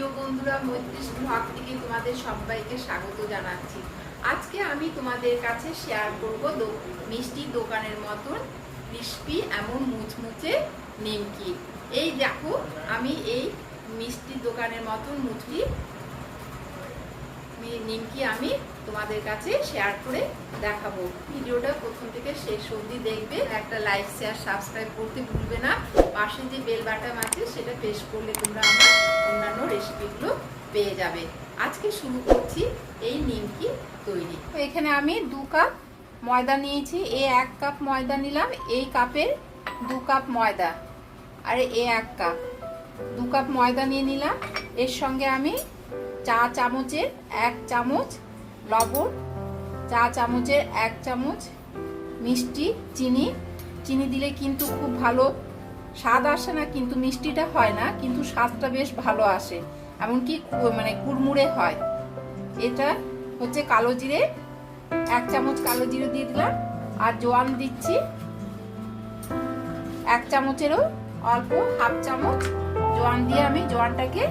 প্রিয় বন্ধুরা মৈত্রী ভাগ থেকে তোমাদের সবাইকে স্বাগত জানাচ্ছি। আজকে আমি তোমাদের কাছে শেয়ার করব মিষ্টি দোকানের মতন ক্রিস্পি এমন মুচমুচে নিমকি। এই দেখো, আমি এই মিষ্টি দোকানের মতন মুচকি নিমকি আমি তোমাদের কাছে শেয়ার করে দেখাবো। ভিডিওটা প্রথম থেকে শেষ অবধি দেখবে, একটা লাইক শেয়ার সাবস্ক্রাইব করতে ভুলবে না। পাশে যে বেল বাটন আছে, সেটা প্রেস করলে তোমরা আমার অন্যান্য রেসিপিগুলো পেয়ে যাবে। আজকে শুরু করছি এই নিমকি তৈরি। তো এখানে আমি দু কাপ ময়দা নিয়েছি। এই এক কাপ ময়দা নিলাম। এই কাপের দু কাপ ময়দা। আর, এ এক কাপ। দু কাপ ময়দা নিয়ে নিলাম। এর সঙ্গে আমি চা চামচের এক চামচ লবণ, চা চামচের এক চামচ মিষ্টি, চিনি। চিনি দিলে কিন্তু খুব ভালো স্বাদ আসে না, কিন্তু মিষ্টিটা হয় না, কিন্তু স্বাদটা বেশ ভালো আসে। এমনকি মানে কুড়মুড়ে হয়। এটা হচ্ছে কালো জিরে। এক চামচ কালো জিরে দিয়ে দিলাম। আর জোয়ান দিচ্ছি। এক চামচেরও অল্প, হাফ চামচ জোয়ান দিয়ে আমি জোয়ানটাকে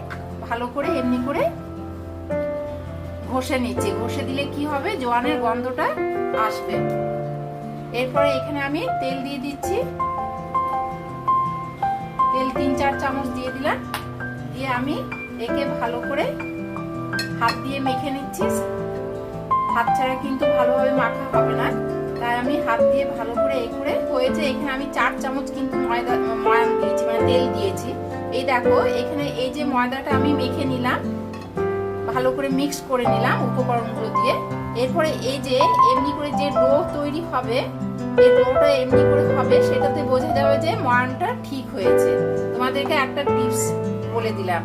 ভালো করে, এমনি করে ঘষে নিচ্ছি। ঘষে দিলে কি হবে? জোয়ানের গন্ধটা আসবে। এরপরে এখানে আমি তেল দিয়ে দিচ্ছি। তেল তিন চার চামচ দিয়ে দিলাম। দিয়ে আমি একে ভালো করে হাত দিয়ে মেখে নিচ্ছি। হাত ছাড়া কিন্তু ভালোভাবে মাখা হবে না। তাই আমি হাত দিয়ে ভালো করে এই করে হয়েছে। এখানে আমি চার চামচ কিন্তু ময়দা ময়ান দিয়েছি মানে তেল দিয়েছি। এই দেখো, এখানে এই যে ময়দাটা আমি মেখে নিলাম ভালো করে মিক্স করে নিলাম উপকরণগুলো দিয়ে। এরপরে এই যে এমনি করে যে ডো তৈরি হবে, এই ডোটা এমনি করে হবে, সেটাতে বোঝা যাবে যে ময়ানটা ঠিক হয়েছে। তোমাদেরকে একটা টিপস বলে দিলাম।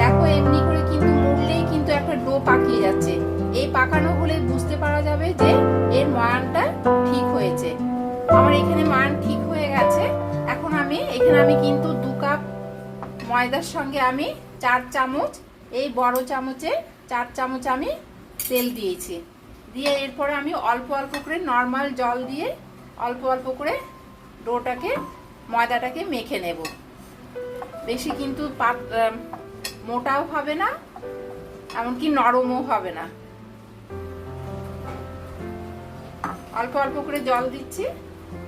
দেখো এমনি করে কিন্তু মুড়লেই কিন্তু একটা ডো পাকিয়ে যাচ্ছে। এই পাকানো হলে বুঝতে পারা যাবে যে এর ময়ানটা ঠিক হয়েছে। আমার এখানে মান ঠিক হয়ে গেছে। এখন আমি, এখানে আমি কিন্তু দু কাপ ময়দার সঙ্গে আমি চার চামচ এই বড় চামচে চার চামচ আমি তেল দিয়েছি। দিয়ে এরপরে আমি অল্প অল্প করে নর্মাল জল দিয়ে অল্প অল্প করে ডোটাকে, ময়দাটাকে মেখে নেব। বেশি কিন্তু পাত মোটাও হবে না, এমনকি নরমও হবে না। অল্প অল্প করে জল দিচ্ছি।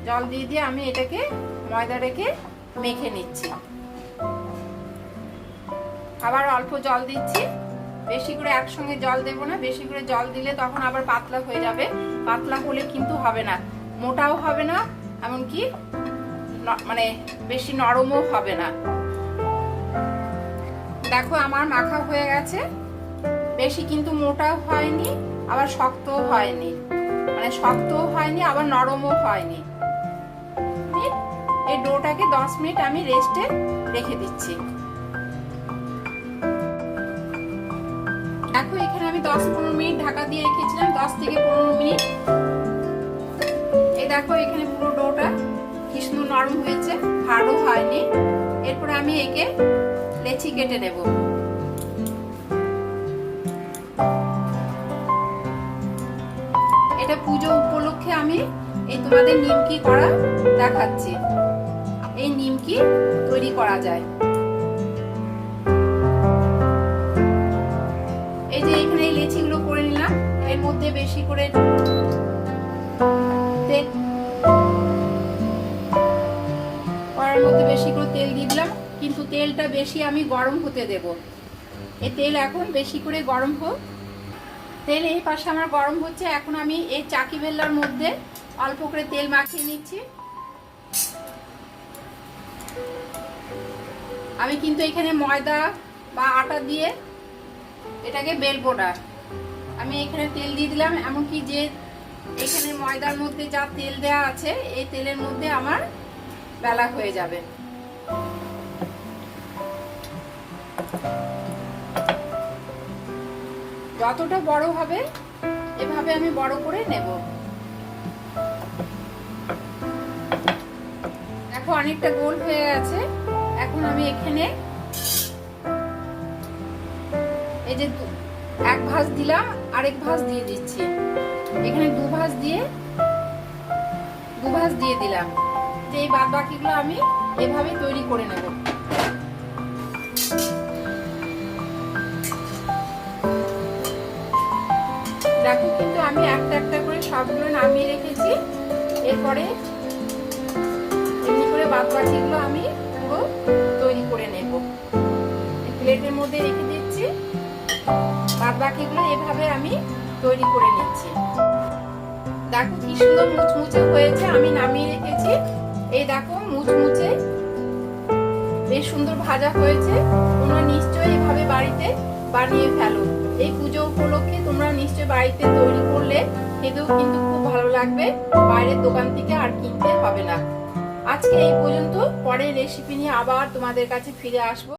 জল দিয়ে দিয়ে আমি এটাকে, ময়দাটাকে মেখে নিচ্ছি। আবার অল্প জল দিচ্ছি। বেশি করে একসঙ্গে জল দেবো না, বেশি করে জল দিলে তখন আবার পাতলা হয়ে যাবে। পাতলা হলে কিন্তু হবে না। মোটাও হবে না, এমনকি মানে বেশি নরমও হবে না। দেখো আমার মাখা হয়ে গেছে। বেশি কিন্তু মোটাও হয়নি, আবার শক্তও হয়নি। মানে শক্তও হয়নি, আবার নরমও হয়নি? এই ডোটাকে দশ মিনিট আমি রেস্টে রেখে দিচ্ছি। দেখো, এখানে আমি দশ পনেরো মিনিট ঢাকা দিয়ে রেখেছিলাম, দশ থেকে পনেরো মিনিট। এই দেখো, এখানে পুরো ডোটা কি সুন্দর নরম হয়েছে হাড়ও হয়নি। এরপরে আমি একে লেচি কেটে নেব। এটা পুজো উপলক্ষে আমি এই তোমাদের নিমকি করা দেখাচ্ছি। এই নিমকি তৈরি করা যায়। বেশি করে মধ্যে বেশি করে তেল দিলাম, কিন্তু তেলটা বেশি আমি গরম হতে দেব। এই তেল এখন বেশি করে গরম হোক। তেল এই পাশে আমার গরম হচ্ছে, এখন আমি এই চাকি বেল্লার মধ্যে অল্প করে তেল মাখিয়ে নিচ্ছি। আমি কিন্তু এখানে ময়দা বা আটা দিয়ে এটাকে বেলবো না। আমি এখানে তেল দিয়ে দিলাম, এমনকি যে এখানে ময়দার মধ্যে যা তেল দেওয়া আছে, এই তেলের মধ্যে আমার বেলা হয়ে যাবে। যতটা বড় হবে, এভাবে আমি বড় করে নেব। দেখো, অনেকটা গোল হয়ে গেছে। এখন আমি এখানে এই যে এক ভাঁজ দিলাম, আরেক ভাঁজ দিয়ে দিচ্ছি। এখানে দু ভাঁজ দিয়ে, দু ভাঁজ দিয়ে দিলাম। যে এই বাদ বাকিগুলো আমি এভাবে তৈরি করে নেব। দেখো কিন্তু আমি একটা একটা করে সবগুলো নামিয়ে রেখেছি। এরপরে এমনি করে বাদ বাকিগুলো আমি বাকিগুলো এভাবে আমি তৈরি করে নিচ্ছি। দেখো কি সুন্দর মুচমুচে হয়েছে, আমি নামিয়ে রেখেছি। এই দেখো মুচমুচে বেশ সুন্দর ভাজা হয়েছে। তোমরা নিশ্চয়ই এভাবে বাড়িতে বানিয়ে ফেলো। এই পুজো উপলক্ষে তোমরা নিশ্চয়ই বাড়িতে তৈরি করলে খেতেও কিন্তু খুব ভালো লাগবে। বাইরের দোকান থেকে আর কিনতে হবে না। আজকে এই পর্যন্ত, পরের রেসিপি নিয়ে আবার তোমাদের কাছে ফিরে আসব।